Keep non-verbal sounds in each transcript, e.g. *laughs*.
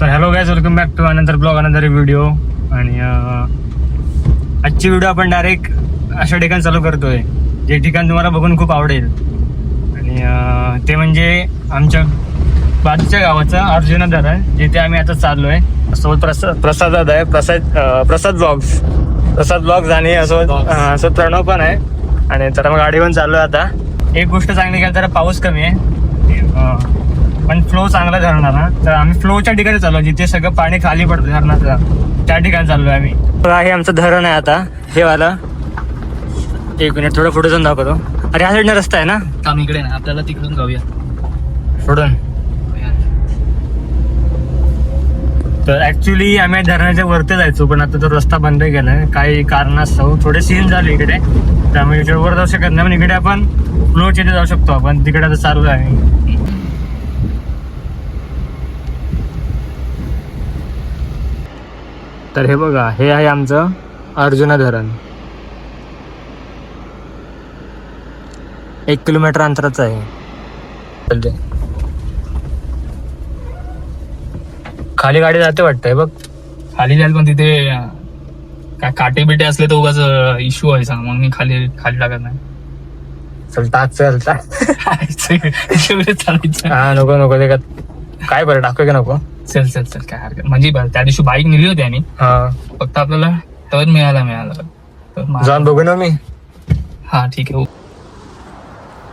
तर hello guys welcome back to अनंतर blog अनंतर व्हिडिओ आणि आजची व्हिडिओ आपण डायरेक्ट अशा ठिकाणी चालू करतोय जे ठिकाण तुम्हाला बघून खूप आवडेल. आणि ते म्हणजे आमच्या बाजूच्या गावाचं अर्जुना धरण जिथे आम्ही आता चाललो आहे सोबत प्रसाद प्रसाद दादा आहे प्रसाद प्रसाद ब्लॉग्स. प्रसाद ब्लॉग्स आणि असोबत सोबत प्रणव पण आहे. आणि तर मग गाडी पण चाललोय आता. एक गोष्ट चांगली काय तर पाऊस कमी आहे. पण फ्लो चांगला धरणार ना तर आम्ही फ्लोच्या ठिकाणी चाललो जिथे सगळं पाणी खाली पडतं धरणाचं त्या ठिकाणी चाललोय आम्ही. बघा, हे आमचं धरण आहे आता. हे वाला. एक मिनिट थोडं पुढे जाऊन दाखवतो. अरे ह्या साईडनं रस्ता आहे ना? काम इकडे ना. आपल्याला तिकडून जाऊया. सोडून. तर ऍक्च्युली आम्ही धरणाच्या वरती जायचो पण आता तो रस्ता बंद केलाय काही कारणास्तव थोडे सीन झाले इकडे. त्यामुळे इकडे वर जाऊ शकत नाही पण इकडे आपण फ्लोच्या इथे जाऊ शकतो आपण. तिकडे आता चालू आहे तर हे बघा हे आहे आमचं अर्जुना धरण. एक किलोमीटर अंतराचं आहे. चालते खाली गाडी जाते वाटतंय बघ. खाली जाईल पण तिथे काय काटे बिटे असले तर उगाच इश्यू आहे सांग. मग मी खाली खाली टाकत नाही. चल टाक चल टाक इकडे चालायचं. हा नको नको ते का- काय बरं टाकू का नको. चल चल चल काय हरकत म्हणजे बरं, त्या दिवशी बाईक नेली होती आम्ही हा. फक्त आपल्याला तर मिळाला मिळाला तर मा- जाऊन बघू ना मी. हा ठीक आहे.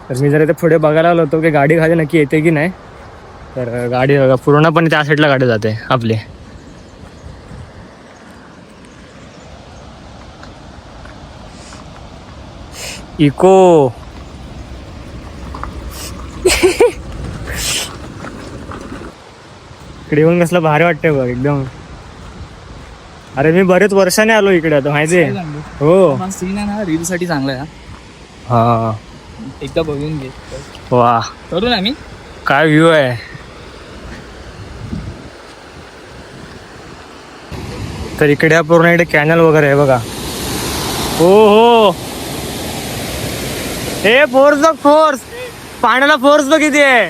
तर मी जर इथे पुढे बघायला आलो होतो की गाडी खाली नक्की येते की नाही तर गाडी बघा पूर्णपणे त्या साईडला गाडी जाते आपली. इको. इकडे येऊन कसलं भारी वाटतंय बघ एकदम. अरे मी बरेच वर्षाने आलो इकडे आता माहिती आहे? हो. सीन आहे ना रील साठी चांगला आहे हा. हा. एकदा बघून घे. वा. करू ना आम्ही काय व्ह्यू आहे? तर इकडे हा पूर्ण इकडे कॅनल वगैरे आहे बघा. हो हो. ए फोर्स बघ फोर्स पाण्याला फोर्स बघ किती आहे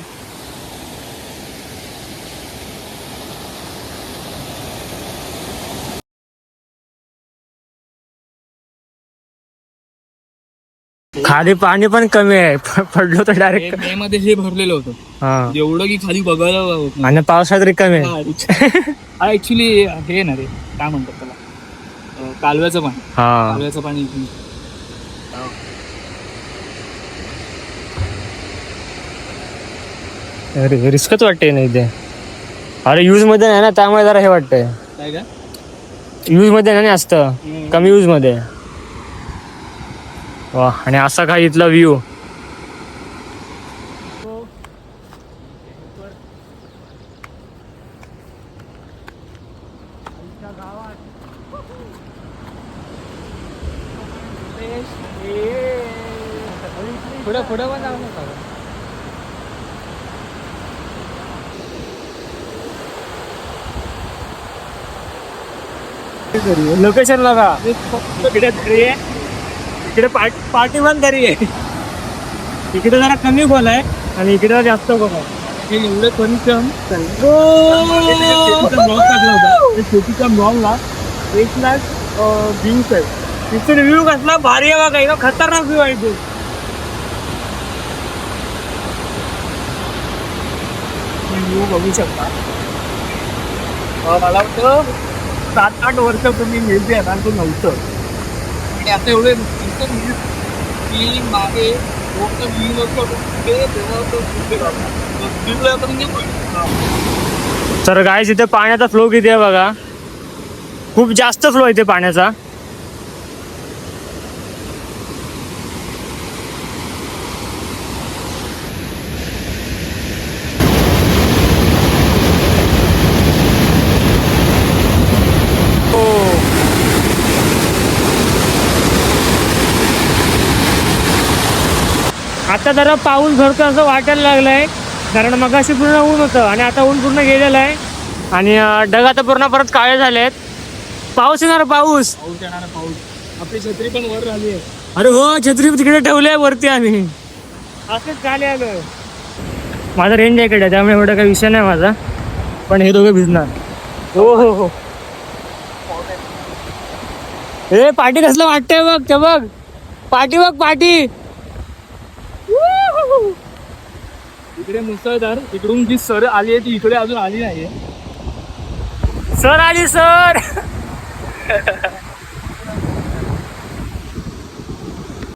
खाली पाणी पण कमी आहे. प- पडलो तर डायरेक्ट मे मध्ये हे भरलेलं होतं. हा. एवढं की खाली बघायला होत. आणि पावसाळ्यात रिकामी आहे. हा ऍक्च्युली हे ना रे. काय म्हणतात त्याला? अं, कालव्याचं पाणी. हा. कालव्याचं पाणी इथून. अरे रिस्कच वाटते नाही ते अरे यूजमध्ये नाही ना त्यामुळे जरा हे वाटतंय. काय का यूजमध्ये नाही असतं कमी यूजमध्ये. वा आणि असा काय इथला व्ह्यू पुढे पुढे पण जाऊ नका. लोकेशन आहे. इकडे पार्टी पार्टी पण दरी आहे. इकडे जरा कमी खोल आहे आणि इकडे जास्त खोल आहे. एवढं कमी कम ब्लॉग टाकला होता शेतीच्या ब्लॉगला एक लाख व्ह्यूज आहे तिथून व्ह्यू कसला भारी आहे बघा एकदम खतरनाक व्ह्यू आहे तो. व्ह्यू बघू शकता. मला वाटतं सात आठ वर्ष तुम्ही मिळते ना तो नव्हतं. आणि आता एवढे इतकं वीज की मागे मोठं वीज होतं कुठे तर गाय इथे पाण्याचा फ्लो किती आहे बघा? खूप जास्त फ्लो इथे पाण्याचा. आता जरा पाऊस भरतो असं वाटायला लागलंय. कारण मगाशी पूर्ण ऊन होतं आणि आता ऊन पूर्ण गेलेलं आहे. आणि ढग आता पूर्ण परत काळे झाले आहेत पाऊस येणार पाऊस. पाऊस येणार पाऊस. आपली छत्री पण वर झाली आहे. अरे हो छत्री तिकडे ठेवली आहे वरती आम्ही. असंच खाली आलोय माझा रेंज आहे इकडे त्यामुळे एवढा काही विषय नाही माझा. पण हे दोघे भिजणार. हो हो हो. ए पाठी कसलं वाटतंय बघ ते बघ. पाठी बघ पाठी इकडे मुसळधार इकडून जी सर आली आहे ती इकडे अजून आली नाहीये. सर आली सर! *laughs*